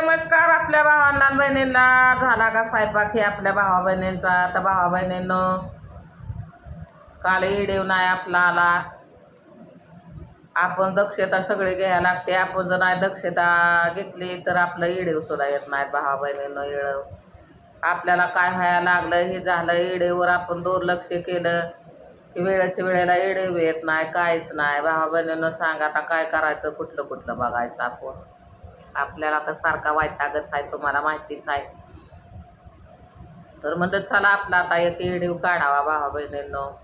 नमस्कार आपल्या भावांना बहिणींना. झाला का स्वयंपाक हे आपल्या भावा बहिणींचा? तर भावा बहिणीनं काल इडेव नाही आपला आला. आपण दक्षता सगळी घ्यायला लागते. आपण जर नाही दक्षता घेतली तर आपलं इडेव सुद्धा येत नाही भावा बहिणीनं इळव आपल्याला काय व्हायला लागलं? हे झालं इडेवर आपण दुर्लक्ष केलं की वेळेच्या वेळेला इडेव येत नाही काहीच नाही. भावा बहिणीनं सांगा आता काय करायचं? कुठलं कुठलं बघायचं आपण? आपल्याला तर सारखा वायतागच आहे तुम्हाला माहितीच आहे. तर म्हणलं चला आपला आता एक इडीव काढावा भावा बहिणींनो.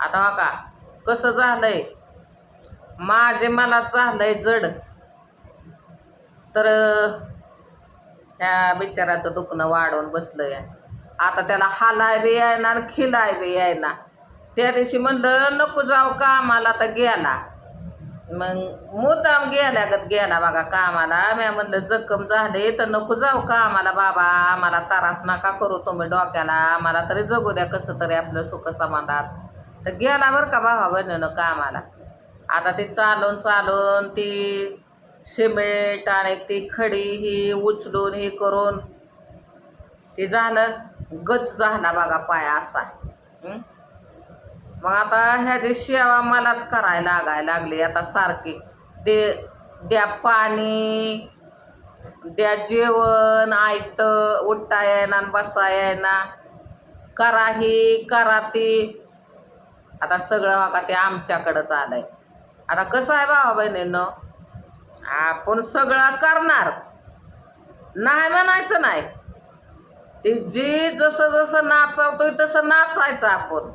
आता हा का कसं झालंय? माझे मला झालंय जड. तर ह्या बिचाराचं दुखणं वाढवून बसलंय. आता त्याला हालाय बी यायना आणि खिलाय बी यायना त्या दिवशी म्हणलं नको जाऊ का आम्हाला तर गेला. मग मुद्दाम गेल्यागत गेला बघा कामाला. मी म्हणलं जखम झाले तर नको जाऊ का आम्हाला बाबा? आम्हाला तारास नका करू तुम्ही डोक्याला. आम्हाला तरी जगू द्या कसं तरी आपलं सुख समाधान तर गेला बरं का बाबा बहिणीनं कामाला. आता ती चालून चालून ती सिमेंट आणि ती खडी ही उचलून हे करून ते झालं गच झाला बघा पाया असा. मग आता ह्याची सेवा मलाच करायला लागायला लागली. आता सारखी दे द्या पाणी द्या जेवण ऐकतं उठता येणार आणि बसा येणार करा ही करा ती. आता सगळं बघा ते आमच्याकडंच आलंय आता कसं आहे बाबा बहिणीनं? आपण सगळं करणार. नाही म्हणायचं नाही. ते जे जसं जसं नाचवतोय तसं नाचायचं आपण.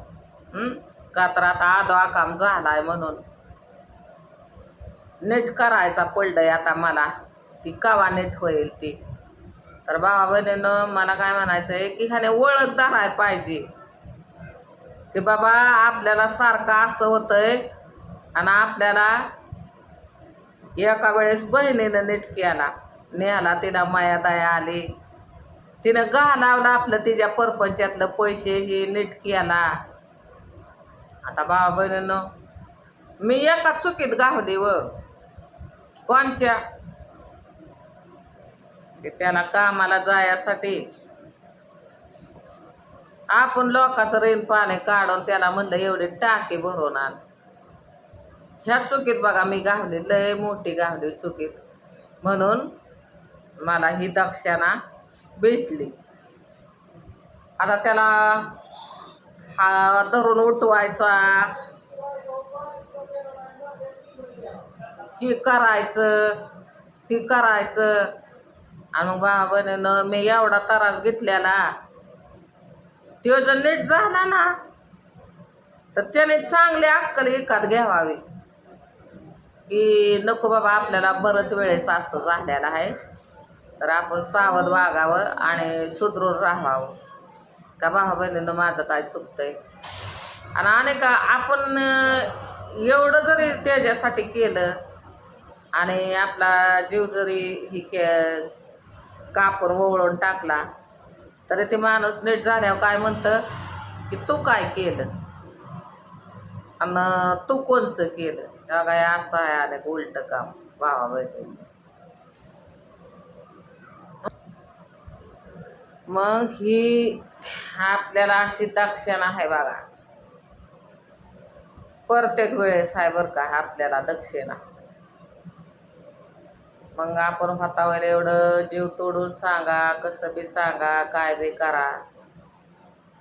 हं? आता आदवा काम झालाय म्हणून. नीट करायचा पडलंय आता मला. ती कावा नीट होईल ती? तर बाबा बहिणीनं मला काय म्हणायचं आहे की ह्याने ओळख धराय पाहिजे. की बाबा आपल्याला सारखं असं होतंय आणि आपल्याला एका वेळेस बहिणीनं नीट केला. नेहाला तिला माया दया आली. तिनं घालावलं आपलं तिच्या परपंचातलं पैसे हे नीट केला. आता बाबा बहिणीनं मी एका चुकीत गावली व. कोणच्या? ते त्याला कामाला जायासाठी. आपण लोकात रेल पाणी काढून त्याला म्हणलं एवढे टाके भरून आण. ह्या चुकीत बघा मी गावली लय मोठी गावली चुकीत. म्हणून मला ही दक्षाना भेटली. आता त्याला हा धरून उठवायचा. हे करायचं ती करायचं. आणि मग बाबानं मी एवढा त्रास घेतलेला. तो जर नीट झाला ना तर त्याने चांगली अक्कल एकात घ्यावावी. की नको बाबा आपल्याला बरंच वेळेस असं झालेलं आहे. तर आपण सावध वागावं आणि सुदृढ राहावं. का भावा बहिणीनं माझं काय चुकतंय? आणि अनेक आपण एवढं जरी त्याच्यासाठी केलं आणि आपला जीव जरी ही के कापूर ओवळून टाकला तरी ते माणूस नीट झाल्यावर काय म्हणतं? की तू काय केलं? आणि तू कोणचं केलं? तेव्हा काय असं आहे आलं उलटं काम भावा बहिणी. मग ही आपल्याला अशी दक्षिणा आहे बघा. प्रत्येक वेळेस आहे बरं का आपल्याला दक्षिणा. मग आपण हातावर एवढं जीव तोडून सांगा कसं बी सांगा काय बी करा.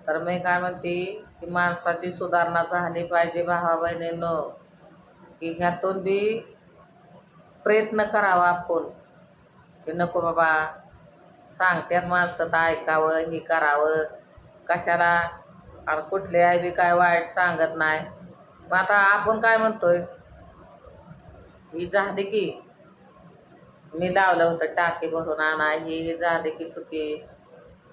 तर मी काय म्हणते की माणसाची सुधारणा झाली पाहिजे भावा बहिणीनं. की ह्यातून बी प्रयत्न करावा आपण. की नको बाबा सांगतात माणसं तर ऐकावं हे करावं. कशाला? आणि कुठले आहे बी काय वाईट सांगत नाही. मग आता आपण काय म्हणतोय? ही झाली की मी लावलं होतं टाकी भरून आणा ही झाली की चुकी.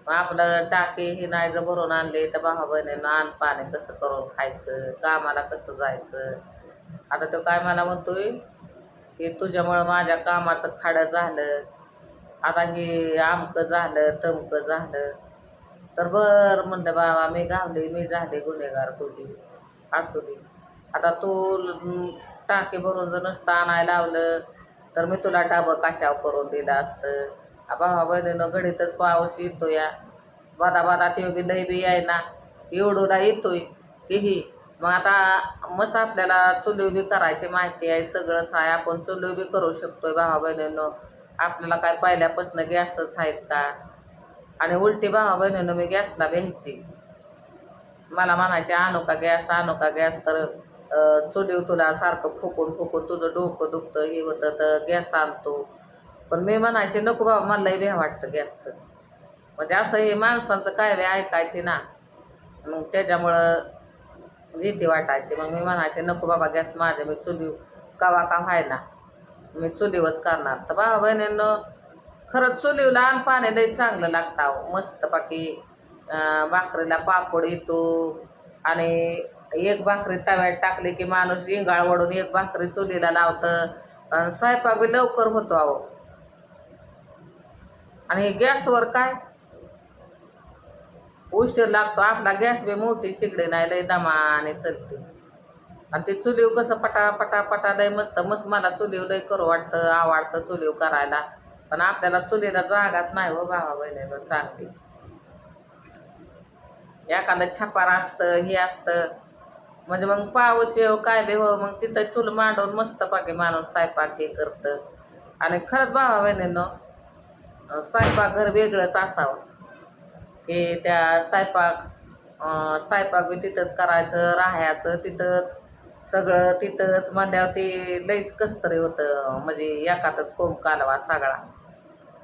मग आपलं टाकी ही नाही जर भरून आणली तर भावा बहिणीनं आण पाणी कसं करून खायचं कामाला कसं जायचं? आता तो काय मला म्हणतोय? की तुझ्यामुळं माझ्या कामाचं खाडं झालं. आता हे आमकं झालं तमकं झालं. तर बरं म्हणलं बाबा मी घावले मी झाले गुन्हेगार तुझी. असू दे. आता तू टाके टाकी भरून जर नसतं आणायला लावलं तर मी तुला डाबं कशावर करून दिलं असतं? भावा बहिणीनं घडीतच पाऊस येतो या बादा बादा ते बी दही बी याय ना. एवढूला येतोय. हेही मग आता मस्त आपल्याला चुली बी करायची माहिती आहे सगळंच आहे. आपण चुली बी करू शकतोय भावा बहिणीनं आपल्याला काय पहिल्यापासून गॅसच आहेत का? आणि उलटी भावा बहिणीनं मी गॅसला घ्यायची. मला म्हणायचे आणू का गॅस आणू का गॅस? तर चुलीव तुला सारखं फुकून फुकून तुझं डोकं दुखतं हे होतं तर गॅस आणतो. पण मी म्हणायचे नको बाबा मलाही भ्या वाटतं गॅसचं. म्हणजे असं हे माणसांचं काय वे ऐकायचे ना. मग त्याच्यामुळं भीती वाटायची. मग मी म्हणायचे नको बाबा गॅस माझ्या मी चुलीव कवा का व्हायला. मी चुलीवच करणार. तर भावा बहिणींनं खरंच चुलीवला आणि पाणी लई चांगलं लागतं अहो. बाकी भाकरीला पापड येतो आणि एक भाकरी तव्यात टाकली की माणूस इंगाळ वडून एक भाकरी चुलीला लावतं आणि स्वयंपाक बी लवकर होतो अहो. आणि गॅसवर काय? उशीर लागतो. आपला गॅस बी मोठी शिगडी नाही लय दमाने चलते. आणि ते चुलीव कसं पटा पटा पटा लय मस्त मस्त मला चुलीव लय करू वाटतं आवडतं चुलीव करायला. पण आपल्याला चुलीला जागाच नाही हो भावा बहिणीनं चांगली एखादं छपार असतं हे असतं. म्हणजे मग पाऊस येऊ काय बी हो मग तिथं चूल मांडून मस्त पाकी माणूस स्वयंपाक हे करतं. आणि खरंच भावा बहिणीनं स्वयंपाकघर वेगळंच असावं. की त्या स्वयंपाक स्वयंपाक बी तिथंच करायचं राहायचं तिथंच. सगळं तिथंच म्हणल्यावर ते लईच कसतरी होतं. म्हणजे एकातच कोंब कालवा सगळा.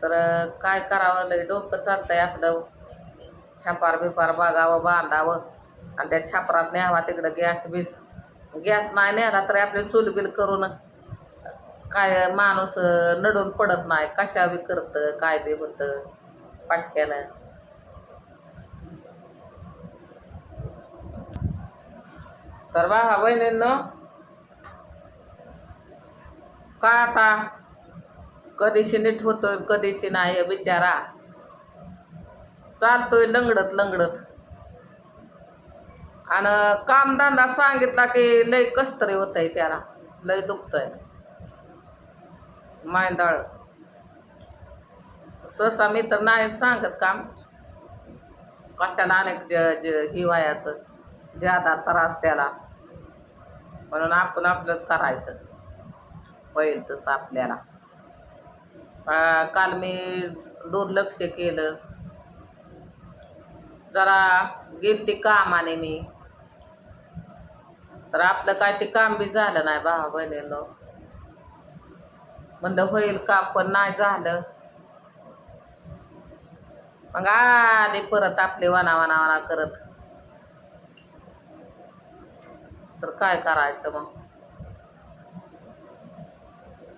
तर काय करावं? लई डोकं चालतंय आपलं. छापार बिपार बघावं बांधावं. आणि त्या छापरात न्यावा तिकडं गॅस बीस. गॅस नाही नेला तरी आपले चूल बिल करून काय माणूस नडून पडत नाही. कशा बी करतं काय बी होतं. पाटक्यानं. तर बा बहिणींनो का आता? कधीशी नीट होतोय कधीशी नाही बिचारा. चालतोय लंगडत लंगडत. आणि कामधंदा सांगितला की लय कस्तरी होतंय त्याला. लय दुखतंय. मायंदाळ सहसा मी तर नाही सांगत काम. कशाला अनेक ज हिवायाचं ज्यादा त्रास त्याला. म्हणून आपण आपलंच करायचं. होईल तसं आपल्याला. काल मी दुर्लक्ष केलं. जरा गेलती कामाने मी. तर आपलं काय ते काम बी झालं नाही भावा बहिणीनं. म्हणलं होईल काम पण नाही झालं. मग आले परत आपले वना वना वना करत. तर काय करायचं मग?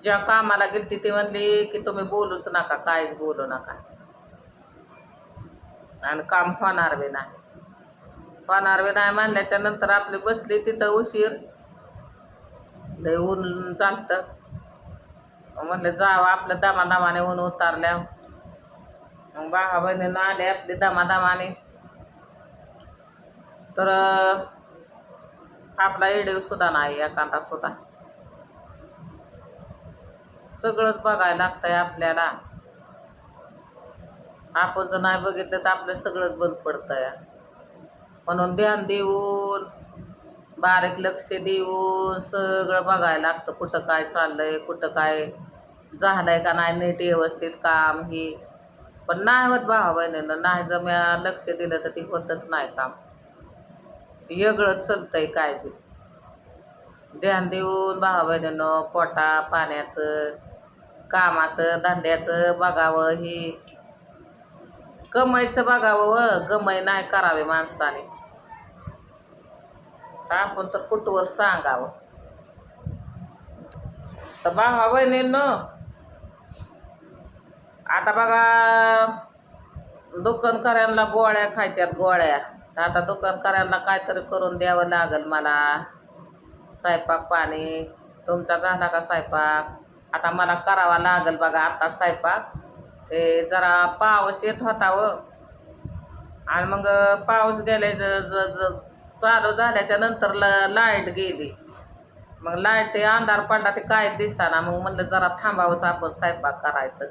ज्या कामाला गेली ती म्हणली की तुम्ही बोलूच नका काहीच बोलू नका. आणि काम होणार बी नाही. होणार बी नाही म्हणल्याच्या नंतर आपली बसली तिथं उशीर. लय ऊन चालतं म्हणलं जावं आपलं दमादमाने ऊन उतारल्या. मग बाबा बहिणीनं आले आपली दमादमाने. तर आपला एडेव सुद्धा नाही एखादा सुद्धा. सगळंच बघायला लागतंय आपल्याला. आपण जर नाही बघितलं तर आपलं सगळंच बंद पडतंय. म्हणून ध्यान देऊन बारीक लक्ष देऊन सगळं बघायला लागतं कुठं काय चाललंय कुठं काय झालंय का नाही नीट व्यवस्थित काम हे. पण नाही होत भावा बहिणीनं नाही जर मी लक्ष दिलं तर ती होतच नाही काम. येगळंच वेगळंच चालतंय काय ते. ध्यान देऊन भावाबहिणीनं पोटा पाण्याचं कामाचं धंद्याचं बघावं हे. कमाईचं बघावं व गमय नाही करावे माणसाने. आपण तर कुठवर सांगावं. तर भावा बहिणीनं आता बघा दुकानकऱ्यांना गोळ्या खायच्यात गोळ्या. तर आता दुकानकऱ्यांना काहीतरी करून द्यावं लागेल मला. स्वयंपाक पाणी. तुमचा झाला का स्वयंपाक? आता मला करावा लागेल बघा आता स्वयंपाक. ते जरा पाऊस येत होता व आणि मग पाऊस गेले चालू झाल्याच्यानंतर ल लाइट गेली. मग लाइट ते अंधार पडला ते काय दिसताना. मग म्हणलं जरा थांबावंच आपण स्वयंपाक करायचं.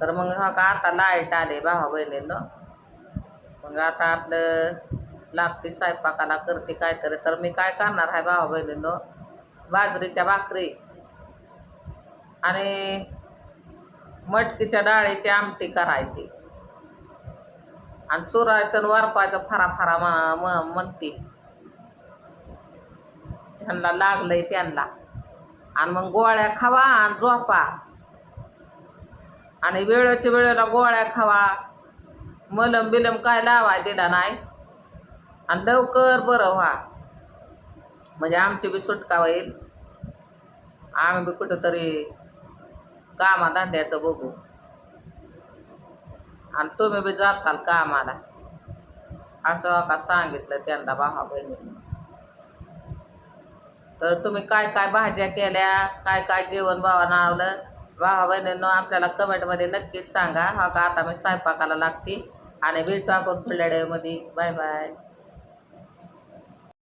तर मग हा का आता लाइट आले भावा बहिणीनं. मग आता आपलं लागते स्वयंपाकाला करते काहीतरी तर. मी काय करणार आहे भावा बहिणीनं? बाजरीच्या भाकरी आणि मटकीच्या डाळीची आमटी करायची. आणि चुरायचं आणि वारपायचं फरा फरा म- म्हणते. त्यांना लागलंय त्यांना. आणि मग गोळ्या खावा आणि झोपा. आणि वेळेच्या वेळेला गोळ्या खावा. मलम बिलम काय लावाय दिला नाही. आणि लवकर बरं व्हा. म्हणजे आमची बी सुटका होईल. आम्ही बी कुठंतरी कामाधंद्याचं बघू. आणि तुम्ही बी जाचाल कामाला. असं का सांगितलं त्यांना भावा बहिणी तर तुम्ही काय काय भाज्या केल्या काय काय जेवण भावा नावलं भावा बहिणींनो आपल्याला कमेंटमध्ये नक्कीच सांगा. हा का आता मी स्वयंपाकाला लागते. आणि भेटू आपण पुढल्या डेमध्ये बाय बाय.